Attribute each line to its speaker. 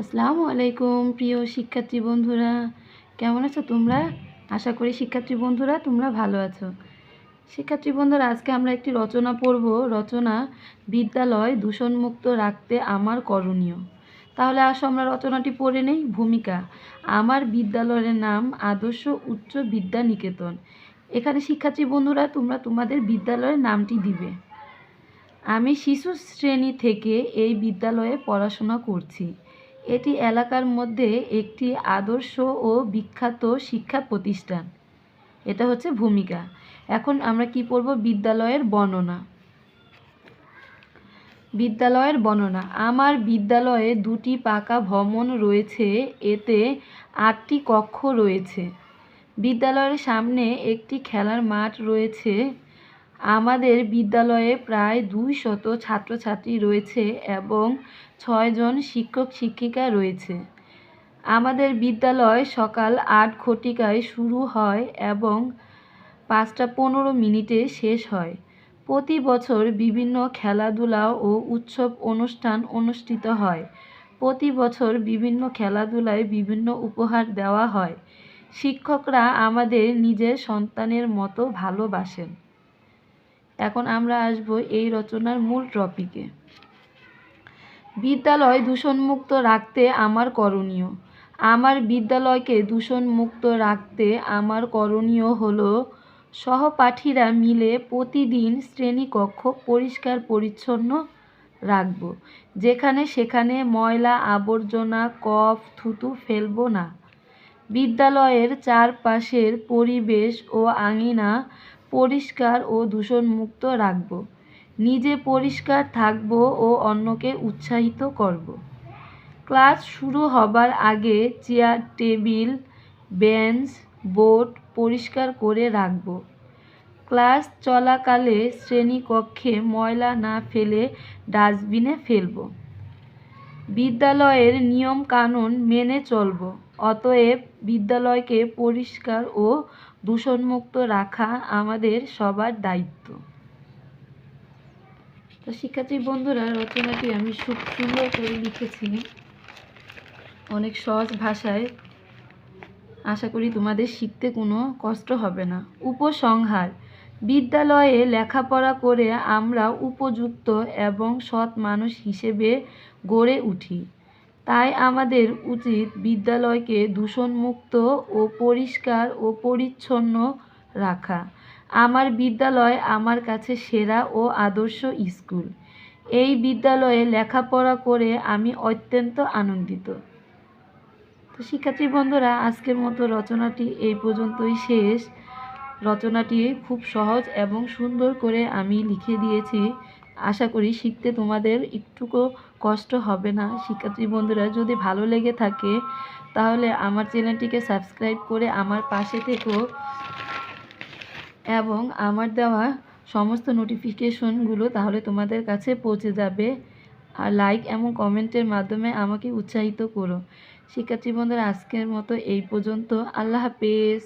Speaker 1: আসসালামু আলাইকুম, প্রিয় শিক্ষার্থী বন্ধুরা। কেমন আছো তোমরা? আশা করি শিক্ষার্থী বন্ধুরা তোমরা ভালো আছো। শিক্ষার্থী বন্ধুরা, আজকে আমরা একটি রচনা পড়ব। রচনা, বিদ্যালয় দূষণমুক্ত রাখতে আমার করণীয় তাহলে আসো, আমরা রচনাটি পড়ে নেই। ভূমিকা, আমার বিদ্যালয়ের নাম আদর্শ উচ্চ বিদ্যা নিকেতন এখানে শিক্ষার্থী বন্ধুরা, তোমরা তোমাদের বিদ্যালয়ের নামটি দিবে। আমি শিশু শ্রেণি থেকে এই বিদ্যালয়ে পড়াশোনা করছি। এটি এলাকার মধ্যে একটি আদর্শ ও বিখ্যাত শিক্ষা প্রতিষ্ঠান। এটা হচ্ছে ভূমিকা। এখন আমরা কি পড়ব? বিদ্যালয়ের বর্ণনা। বিদ্যালয়ের বর্ণনা। আমার বিদ্যালয়ে দুটি পাকা ভবন রয়েছে, এতে আটটি কক্ষ রয়েছে। বিদ্যালয়ের সামনে একটি খেলার মাঠ রয়েছে। আমাদের বিদ্যালয়ে প্রায় দুই শত ছাত্রছাত্রী রয়েছে এবং ছয়জন শিক্ষক শিক্ষিকা রয়েছে। আমাদের বিদ্যালয় সকাল আট ঘটিকায় শুরু হয় এবং পাঁচটা পনেরো মিনিটে শেষ হয়। প্রতি বছর বিভিন্ন খেলাধুলা ও উৎসব অনুষ্ঠান অনুষ্ঠিত হয়। প্রতি বছর বিভিন্ন খেলাধুলায় বিভিন্ন উপহার দেওয়া হয়। শিক্ষকরা আমাদের নিজের সন্তানের মতো ভালোবাসেন। এখন আমরা আসব এই রচনার মূল টপিকে বিদ্যালয় দূষণমুক্ত রাখতে আমার করণীয়। আমার বিদ্যালয়কে দূষণমুক্ত রাখতে আমার করণীয় হলো, সহপাঠীরা মিলে প্রতিদিন শ্রেণীকক্ষ পরিষ্কার পরিচ্ছন্ন রাখব। যেখানে সেখানে ময়লা, আবর্জনা, কফ, থুতু ফেলব না। বিদ্যালয়ের চারপাশের পরিবেশ ও আঙিনা পরিষ্কার ও দূষণমুক্ত রাখব। নিজে পরিষ্কার থাকব ও অন্যকে উৎসাহিত করব। ক্লাস শুরু হবার আগে চেয়ার, টেবিল, বেঞ্চ, বোর্ড পরিষ্কার করে রাখব। ক্লাস চলাকালে শ্রেণীকক্ষে ময়লা না ফেলে ডাস্টবিনে ফেলব। বিদ্যালয়ের নিয়ম কানুন মেনে চলব। অতএব বিদ্যালয়কে পরিষ্কার ও দূষণমুক্ত রাখা আমাদের সবার দায়িত্ব। তো শিক্ষার্থী বন্ধুরা, রচনাটি আমি খুব সুন্দর করে লিখেছি। অনেক সহজ ভাষায়। আশা করি তোমাদের শিখতে কোনো কষ্ট হবে না। উপসংহার, বিদ্যালয়ে লেখাপড়া করে আমরা উপযুক্ত এবং সৎ মানুষ হিসেবে গড়ে উঠি। তাই আমাদের উচিত বিদ্যালয়কে দূষণমুক্ত ও পরিষ্কার ও পরিচ্ছন্ন রাখা। আমার বিদ্যালয় আমার কাছে সেরা ও আদর্শ স্কুল। এই বিদ্যালয়ে লেখাপড়া করে আমি অত্যন্ত আনন্দিত। তো শিক্ষার্থী বন্ধুরা, আজকের মতো রচনাটি এই পর্যন্তই শেষ। রচনাটি খুব সহজ এবং সুন্দর করে আমি লিখে দিয়েছি। আশা করি শিখতে তোমাদের একটুকু কষ্ট হবে না। শিক্ষার্থী বন্ধুরা, যদি ভালো লেগে থাকে, তাহলে আমার চ্যানেলটিকে সাবস্ক্রাইব করে আমার পাশে থেকো এবং আমার দেওয়া সমস্ত নোটিফিকেশনগুলো তাহলে তোমাদের কাছে পৌঁছে যাবে। আর লাইক এবং কমেন্টের মাধ্যমে আমাকে উৎসাহিত করো। শিক্ষার্থী বন্ধুরা, আজকের মতো এই পর্যন্ত। আল্লাহ হাফেজ।